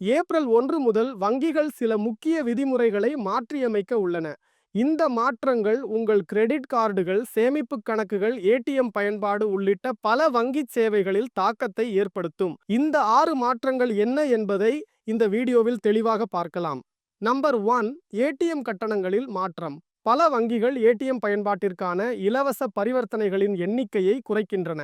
April ஒன்று முதல் வங்கிகள் சில முக்கிய விதிமுறைகளை மாற்றியமைக்க உள்ளன. இந்த மாற்றங்கள் உங்கள் கிரெடிட் கார்டுகள் சேமிப்பு கணக்குகள் ஏடிஎம் பயன்பாடு உள்ளிட்ட பல வங்கி சேவைகளில் தாக்கத்தை ஏற்படுத்தும். இந்த ஆறு மாற்றங்கள் என்ன என்பதை இந்த வீடியோவில் தெளிவாக பார்க்கலாம். நம்பர் ஒன் ஏடிஎம் கட்டணங்களில் மாற்றம். பல வங்கிகள் ஏடிஎம் பயன்பாட்டிற்கான இலவச பரிவர்த்தனைகளின் எண்ணிக்கையை குறைக்கின்றன.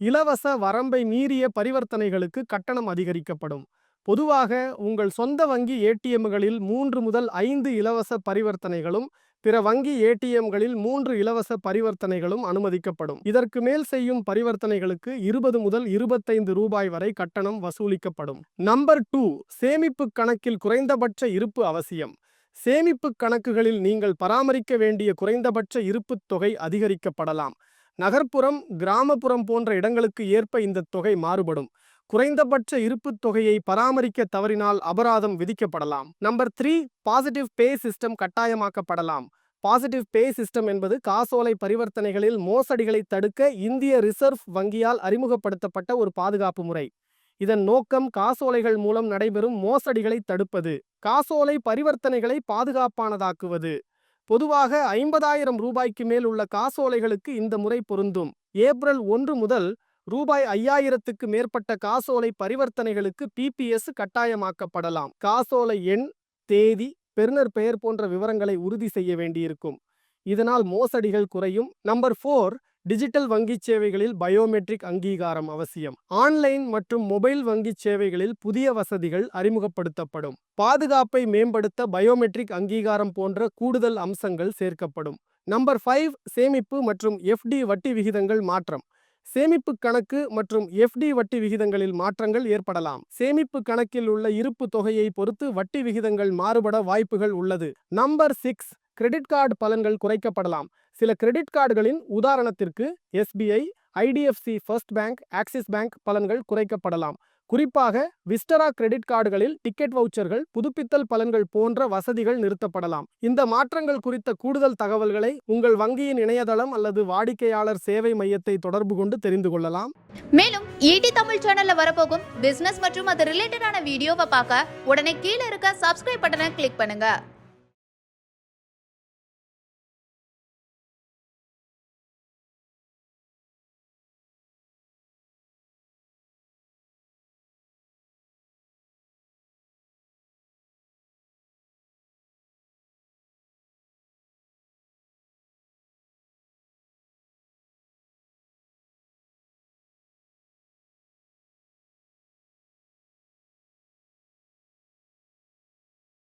இலவச வரம்பை மீறிய பரிவர்த்தனைகளுக்கு கட்டணம் அதிகரிக்கப்படும். பொதுவாக உங்கள் சொந்த வங்கி ஏடிஎம்களில் மூன்று முதல் ஐந்து இலவச பரிவர்த்தனைகளும் பிற வங்கி ஏடிஎம்களில் மூன்று இலவச பரிவர்த்தனைகளும் அனுமதிக்கப்படும். இதற்கு மேல் செய்யும் பரிவர்த்தனைகளுக்கு இருபது முதல் இருபத்தைந்து ரூபாய் வரை கட்டணம் வசூலிக்கப்படும். நம்பர் டூ சேமிப்பு கணக்கில் குறைந்தபட்ச இருப்பு அவசியம். சேமிப்பு கணக்குகளில் நீங்கள் பராமரிக்க வேண்டிய குறைந்தபட்ச இருப்புத் தொகை அதிகரிக்கப்படலாம். நகர்ப்புறம் கிராமப்புறம் போன்ற இடங்களுக்கு ஏற்ப இந்த தொகை மாறுபடும். குறைந்தபட்ச இருப்புத் தொகையை பராமரிக்க தவறினால் அபராதம் விதிக்கப்படலாம். Number three positive pay system கட்டாயமாக்கப்படலாம். Positive pay system என்பது காசோலை பரிவர்த்தனைகளில் மோசடிகளை தடுக்க இந்திய ரிசர்வ் வங்கியால் அறிமுகப்படுத்தப்பட்ட ஒரு பாதுகாப்பு முறை. இதன் நோக்கம் காசோலைகள் மூலம் நடைபெறும் மோசடிகளை தடுப்பது. காசோலை பரிவர்த்தனைகளை பாதுகாப்பானதாக்குவது. பொதுவாக ஐம்பதாயிரம் ரூபாய்க்கு மேல் உள்ள காசோலைகளுக்கு இந்த முறை பொருந்தும். ஏப்ரல் ஒன்று முதல் ரூபாய் ஐயாயிரத்துக்கு மேற்பட்ட காசோலை பரிவர்த்தனைகளுக்கு பிபிஎஸ் கட்டாயமாக்கப்படலாம். காசோலை எண் தேதி பெறுநர் பெயர் போன்ற விவரங்களை உறுதி செய்ய வேண்டியிருக்கும். இதனால் மோசடிகள் குறையும். நம்பர் ஃபோர் டிஜிட்டல் வங்கி சேவைகளில் பயோமெட்ரிக் அங்கீகாரம் அவசியம். ஆன்லைன் மற்றும் மொபைல் வங்கி சேவைகளில் புதிய வசதிகள் அறிமுகப்படுத்தப்படும். பாதுகாப்பை மேம்படுத்த பயோமெட்ரிக் அங்கீகாரம் போன்ற கூடுதல் அம்சங்கள் சேர்க்கப்படும். நம்பர் ஃபைவ் சேமிப்பு மற்றும் எஃப்டி வட்டி விகிதங்கள் மாற்றம். சேமிப்பு கணக்கு மற்றும் எஃப்டி வட்டி விகிதங்களில் மாற்றங்கள் ஏற்படலாம். சேமிப்பு கணக்கில் உள்ள இருப்பு தொகையை பொறுத்து வட்டி விகிதங்கள் மாறுபட வாய்ப்புகள் உள்ளது. நம்பர் சிக்ஸ் கிரெடிட் கார்டு பலன்கள் குறைக்கப்படலாம். சில கிரெடிட் கார்டுகளின் உதாரணத்திற்கு SBI IDFC first bank Axis bank பலன்கள் குறைக்கப்படலாம். குறிப்பாக விஸ்டரா கிரெடிட் கார்டுகளில் டிக்கெட் வவுச்சர்கள் புதுப்பித்தல் பலன்கள் போன்ற வசதிகள் நிறுத்தப்படலாம். இந்த மாற்றங்கள் குறித்த கூடுதல் தகவல்களை உங்கள் வங்கியின் இணையதளம் அல்லது வாடிக்கையாளர் சேவை மையத்தை தொடர்பு கொண்டு தெரிந்து கொள்ளலாம். மேலும் ஈடி தமிழ் சேனல்ல வரப்போகும் பிசினஸ் மற்றும் அது ரிலேட்டடான வீடியோவை பார்க்க உடனே கீழே இருக்க சப்ஸ்கிரைப் பட்டனை கிளிக் பண்ணுங்க.